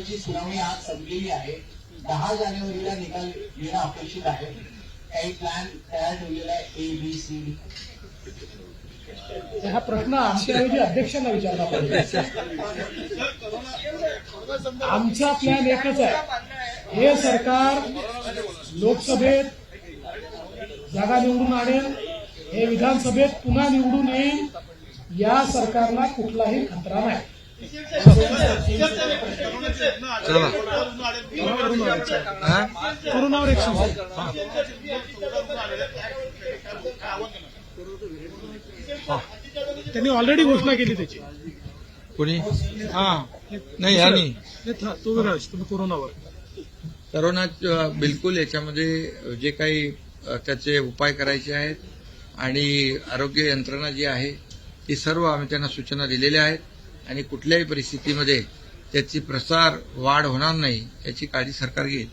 ची सुनावणी आज संपलेली आहे. दहा जानेवारीला निकाल येणं अपेक्षित आहे. काही प्लॅन तयार ठेवलेला आहे ए बी सी डी हा प्रश्न आमच्याऐवजी अध्यक्षांना विचारला पाहिजे. आमचा प्लॅन एकच आहे. हे सरकार लोकसभेत जागा निवडून आणेल हे विधानसभेत पुन्हा निवडून येईल या सरकारला कुठलाही खतरा नाही. चला हा? कोरोनावर त्यांनी ऑलरेडी घोषणा केली त्याची. कोणी? हा. नाही था- तो वेगळा विषय, तुम्ही कोरोनावर. करोना बिलकुल याच्यामध्ये जे काही त्याचे उपाय करायचे आहेत आणि आरोग्य यंत्रणा जी आहे ती सर्व आम्ही त्यांना सूचना दिलेल्या आहेत. आणि कुठल्याही परिस्थितीमध्ये त्याची प्रसार वाढ होणार नाही याची काळजी सरकार घेईल.